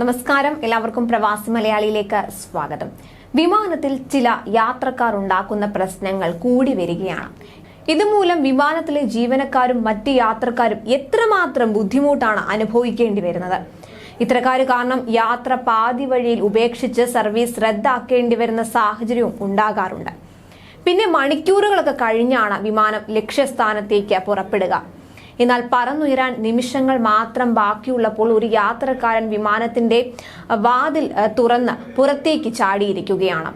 നമസ്കാരം. എല്ലാവർക്കും പ്രവാസി മലയാളിയിലേക്ക് സ്വാഗതം. വിമാനത്തിൽ ചില യാത്രക്കാർ ഉണ്ടാക്കുന്ന പ്രശ്നങ്ങൾ കൂടി വരികയാണ്. ഇതുമൂലം വിമാനത്തിലെ ജീവനക്കാരും മറ്റ് യാത്രക്കാരും എത്രമാത്രം ബുദ്ധിമുട്ടാണ് അനുഭവിക്കേണ്ടി വരുന്നത്? ഇത്തരക്കാർ കാരണം യാത്ര പാതി വഴിയിൽ ഉപേക്ഷിച്ച് സർവീസ് റദ്ദാക്കേണ്ടി വരുന്ന സാഹചര്യവും ഉണ്ടാകാറുണ്ട്. പിന്നെ മണിക്കൂറുകളൊക്കെ കഴിഞ്ഞാണ് വിമാനം ലക്ഷ്യസ്ഥാനത്തേക്ക് പുറപ്പെടുക. എന്നാൽ പറന്നുയരാൻ നിമിഷങ്ങൾ മാത്രം ബാക്കിയുള്ളപ്പോൾ ഒരു യാത്രക്കാരൻ വിമാനത്തിന്റെ വാതിൽ തുറന്ന് പുറത്തേക്ക് ചാടിയിരിക്കുകയാണ്.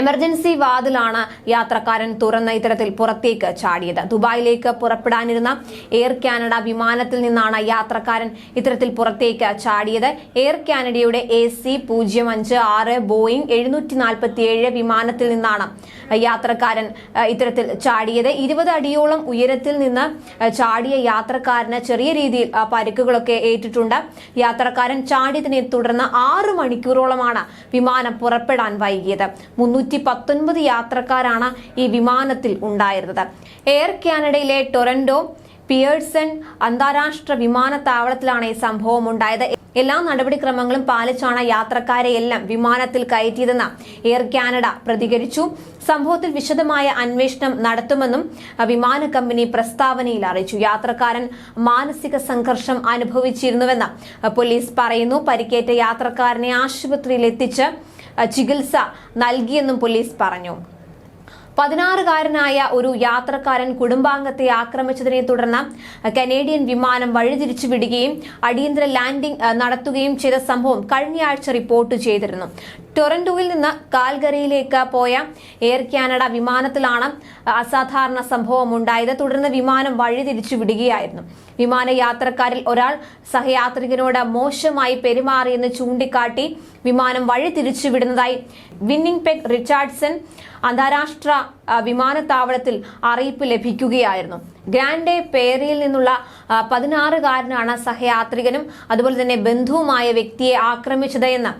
എമർജൻസി വാതിലാണ് യാത്രക്കാരൻ തുറന്ന ഇത്തരത്തിൽ പുറത്തേക്ക് ചാടിയത്. ദുബായിലേക്ക് പുറപ്പെടാനിരുന്ന എയർ കാനഡ വിമാനത്തിൽ നിന്നാണ് യാത്രക്കാരൻ ഇത്തരത്തിൽ പുറത്തേക്ക് ചാടിയത്. എയർ കാനഡയുടെ എ സി പൂജ്യം അഞ്ച് ആറ് ബോയിങ് എഴുന്നൂറ്റി നാൽപ്പത്തി ഏഴ് വിമാനത്തിൽ നിന്നാണ് യാത്രക്കാരൻ ഇത്തരത്തിൽ ചാടിയത്. ഇരുപത് അടിയോളം ഉയരത്തിൽ നിന്ന് ചാടിയ യാത്രക്കാരന് ചെറിയ രീതിയിൽ പരിക്കുകളൊക്കെ ഏറ്റിട്ടുണ്ട്. യാത്രക്കാരൻ ചാടിയതിനെ തുടർന്ന് ആറ് മണിക്കൂറോളമാണ് വിമാനം പുറപ്പെടാൻ വൈകിയത്. മുന്നൂറ്റി പത്തൊൻപത് യാത്രക്കാരാണ് ഈ വിമാനത്തിൽ ഉണ്ടായിരുന്നത്. എയർ കാനഡയിലെ ടൊറന്റോ പിയേഴ്സൺ അന്താരാഷ്ട്ര വിമാനത്താവളത്തിലാണ് ഈ സംഭവം ഉണ്ടായത്. എല്ലാ നടപടിക്രമങ്ങളും പാലിച്ചാണ് യാത്രക്കാരെ എല്ലാം വിമാനത്തിൽ കയറ്റിയതെന്ന് എയർ കാനഡ പ്രതികരിച്ചു. സംഭവത്തിൽ വിശദമായ അന്വേഷണം നടത്തുമെന്നും വിമാന കമ്പനി പ്രസ്താവനയിൽ അറിയിച്ചു. യാത്രക്കാരൻ മാനസിക സംഘർഷം അനുഭവിച്ചിരുന്നുവെന്ന് പോലീസ് പറയുന്നു. പരിക്കേറ്റ യാത്രക്കാരനെ ആശുപത്രിയിൽ എത്തിച്ച് ചികിത്സ നൽകിയെന്നും പോലീസ് പറഞ്ഞു. പതിനാറുകാരനായ ഒരു യാത്രക്കാരൻ കുടുംബാംഗത്തെ ആക്രമിച്ചതിനെ തുടർന്ന് കനേഡിയൻ വിമാനം വഴിതിരിച്ചു വിടുകയും അടിയന്തര ലാൻഡിംഗ് നടത്തുകയും ചെയ്ത സംഭവം കഴിഞ്ഞയാഴ്ച റിപ്പോർട്ട് ചെയ്തിരുന്നു. ടൊറന്റോയിൽ നിന്ന് കാൽഗറിയിലേക്ക് പോയ എയർ കാനഡ വിമാനത്തിലാണ് അസാധാരണ സംഭവം ഉണ്ടായത്. തുടർന്ന് വിമാനം വഴിതിരിച്ചു വിടുകയായിരുന്നു. വിമാന യാത്രക്കാരിൽ ഒരാൾ സഹയാത്രികനോട് മോശമായി പെരുമാറിയെന്ന് ചൂണ്ടിക്കാട്ടി വിമാനം വഴി തിരിച്ചു വിടുന്നതായി വിന്നിംഗ് പെക് റിച്ചാർഡ്സൺ അന്താരാഷ്ട്ര വിമാനത്താവളത്തിൽ അറിയിപ്പ് ലഭിക്കുകയായിരുന്നു. ഗ്രാൻഡെ പേരിയിൽ നിന്നുള്ള പതിനാറുകാരനാണ് സഹയാത്രികനും അതുപോലെ തന്നെ ബന്ധുവുമായ വ്യക്തിയെ ആക്രമിച്ചത് എന്ന്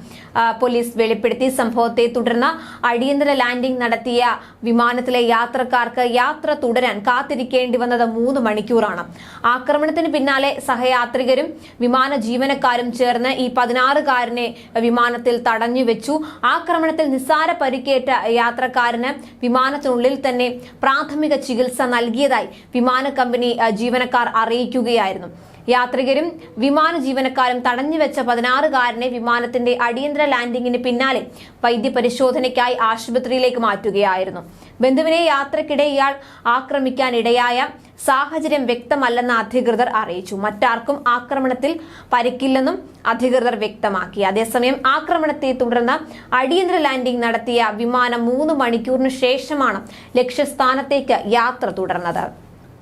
പോലീസ് വെളിപ്പെടുത്തി. സംഭവത്തെ തുടർന്ന് അടിയന്തര ലാൻഡിംഗ് നടത്തിയ വിമാനത്തിലെ യാത്രക്കാർക്ക് യാത്ര തുടരാൻ കാത്തിരിക്കേണ്ടി വന്നത് മൂന്ന് മണിക്കൂറാണ്. ആക്രമണത്തിന് പിന്നാലെ സഹയാത്രികരും വിമാന ജീവനക്കാരും ചേർന്ന് ഈ പതിനാറുകാരനെ വിമാനത്തിൽ തടഞ്ഞു വെച്ചു. ആക്രമണത്തിൽ നിസ്സാര പരിക്കേറ്റ യാത്രക്കാരന് വിമാനത്തിനുള്ളിൽ തന്നെ പ്രാഥമിക ചികിത്സ നൽകിയതായി വിമാന കമ്പനി ജീവനക്കാർ അറിയിക്കുകയായിരുന്നു. യാത്രികരും വിമാന ജീവനക്കാരും തടഞ്ഞുവെച്ച പതിനാറുകാരനെ വിമാനത്തിന്റെ അടിയന്തര ലാൻഡിംഗിന് പിന്നാലെ വൈദ്യപരിശോധനയ്ക്കായി ആശുപത്രിയിലേക്ക് മാറ്റുകയായിരുന്നു. ബന്ധുവിനെ യാത്രക്കിടെ ഇയാൾ ആക്രമിക്കാനിടയായ സാഹചര്യം വ്യക്തമല്ലെന്ന് അധികൃതർ അറിയിച്ചു. മറ്റാർക്കും ആക്രമണത്തിൽ പരിക്കില്ലെന്നും അധികൃതർ വ്യക്തമാക്കി. അതേസമയം ആക്രമണത്തെ തുടർന്ന് അടിയന്തര ലാൻഡിംഗ് നടത്തിയ വിമാനം മൂന്ന് മണിക്കൂറിന് ശേഷമാണ് ലക്ഷ്യസ്ഥാനത്തേക്ക് യാത്ര തുടർന്നത്.